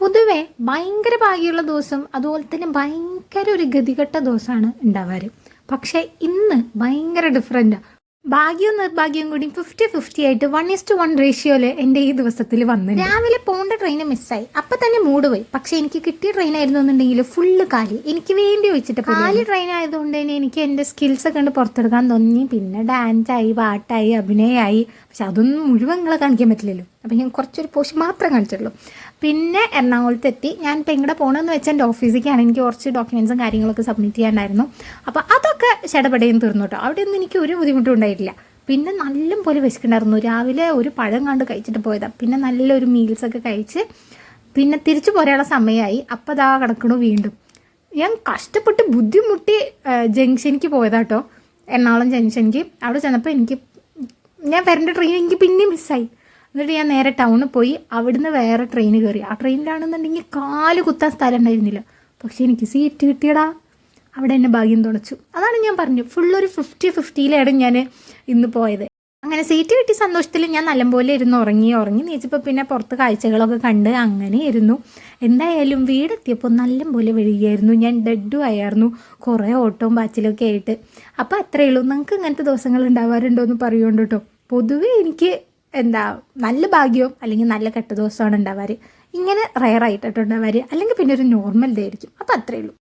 പൊതുവെ ഭയങ്കര ഭാഗ്യമുള്ള ദിവസം അതുപോലെ തന്നെ ഭയങ്കര ഒരു ഗതികെട്ട ദിവസമാണ് ഉണ്ടാവാറ്. പക്ഷേ ഇന്ന് ഭയങ്കര ഡിഫറെന്റാണ് ഭാഗ്യവും നിർഭാഗ്യവും കൂടി ഫിഫ്റ്റി ഫിഫ്റ്റി ആയിട്ട് വൺ ഇസ് ടു വൺ റേഷ്യോയിൽ എന്റെ ഈ ദിവസത്തിൽ വന്നു രാവിലെ പോകേണ്ട ട്രെയിൻ മിസ്സായി അപ്പം തന്നെ മൂട് പോയി. പക്ഷെ എനിക്ക് കിട്ടിയ ട്രെയിൻ ആയിരുന്നു എന്നുണ്ടെങ്കിൽ ഫുള്ള് കാലി. എനിക്ക് വേണ്ടി വെച്ചിട്ട് കാലി ട്രെയിൻ ആയതുകൊണ്ട് തന്നെ എനിക്ക് എന്റെ സ്കിൽസ് ഒക്കെ കണ്ട് പുറത്തെടുക്കാൻ തോന്നി. പിന്നെ ഡാൻസായി പാട്ടായി അഭിനയമായി പക്ഷെ അതൊന്നും മുഴുവൻ നിങ്ങളെ കാണിക്കാൻ പറ്റില്ലല്ലോ. അപ്പം ഞാൻ കുറച്ചൊരു പോഷൻ മാത്രം കാണിച്ചിട്ടുള്ളൂ. പിന്നെ എറണാകുളത്ത് എത്തി. ഞാൻ ഇപ്പം എങ്ങടെ പോകണമെന്ന് വെച്ചാൽ എന്റെ ഓഫീസിലേക്കാണ് എനിക്ക് കുറച്ച് ഡോക്യുമെൻസും കാര്യങ്ങളൊക്കെ സബ്മിറ്റ് ചെയ്യാനായിരുന്നു അപ്പോൾ അതൊക്കെ ചടപടയും തീർന്നു കേട്ടോ. അവിടെ ഒന്നും എനിക്ക് ഒരു ബുദ്ധിമുട്ടും ഉണ്ടായിട്ടില്ല. പിന്നെ നല്ല പോലെ വിശക്കുണ്ടായിരുന്നു രാവിലെ ഒരു പഴം കണ്ട് കഴിച്ചിട്ട് പോയതാണ് പിന്നെ നല്ലൊരു മീൽസൊക്കെ കഴിച്ച് പിന്നെ തിരിച്ചു പോരാനുള്ള സമയമായി അപ്പോൾ അതാ കിടക്കണു വീണ്ടും. ഞാൻ കഷ്ടപ്പെട്ട് ബുദ്ധിമുട്ടി ജംഗ്ഷനിക്ക് പോയതാട്ടോ എറണാകുളം ജംഗ്ഷനിക്ക്. അവിടെ ചെന്നപ്പോൾ എനിക്ക് ഞാൻ വരേണ്ട ട്രെയിൻ എനിക്ക് പിന്നെ മിസ്സായി എന്നിട്ട് ഞാൻ നേരെ ടൗണിൽ പോയി. അവിടുന്ന് വേറെ ട്രെയിൻ കയറി ആ ട്രെയിനിലാണെന്നുണ്ടെങ്കിൽ കാൽ കുത്താൻ സ്ഥലം ഉണ്ടായിരുന്നില്ല. പക്ഷെ എനിക്ക് സീറ്റ് കിട്ടിയടാ. അവിടെ എന്നെ ഭാഗ്യം തുണച്ചു. അതാണ് ഞാൻ പറഞ്ഞു. ഫുൾ ഒരു ഫിഫ്റ്റി ഫിഫ്റ്റിയിലാണ് ഞാൻ ഇന്ന് പോയത്. അങ്ങനെ സീറ്റ് കിട്ടിയ സന്തോഷത്തിൽ ഞാൻ നല്ലപോലെ ഇരുന്ന് ഉറങ്ങി. ഉറങ്ങി നീച്ചപ്പോൾ പിന്നെ പുറത്ത് കാഴ്ചകളൊക്കെ കണ്ട് അങ്ങനെ ഇരുന്നു. എന്തായാലും വീടെത്തിയപ്പോൾ നല്ലപോലെ വരികയായിരുന്നു ഞാൻ ഡെഡും ആയിരുന്നു കുറേ ഓട്ടവും പാച്ചിലൊക്കെ ആയിട്ട്. അപ്പോൾ അത്രയേ ഉള്ളൂ. നിങ്ങൾക്ക് ഇങ്ങനത്തെ ദിവസങ്ങൾ ഉണ്ടാവാറുണ്ടോ എന്ന് പറയുകൊണ്ട് കേട്ടോ പൊതുവേ എനിക്ക് എന്താ നല്ല ഭാഗ്യവും അല്ലെങ്കിൽ നല്ല കെട്ട ദിവസമാണ് ഉണ്ടാവാറ്. ഇങ്ങനെ റയറായിട്ടോ ഉണ്ടാവാറ് അല്ലെങ്കിൽ പിന്നെ ഒരു നോർമൽ ഡേ ആയിരിക്കും. അപ്പോൾ അത്രയേ ഉള്ളൂ.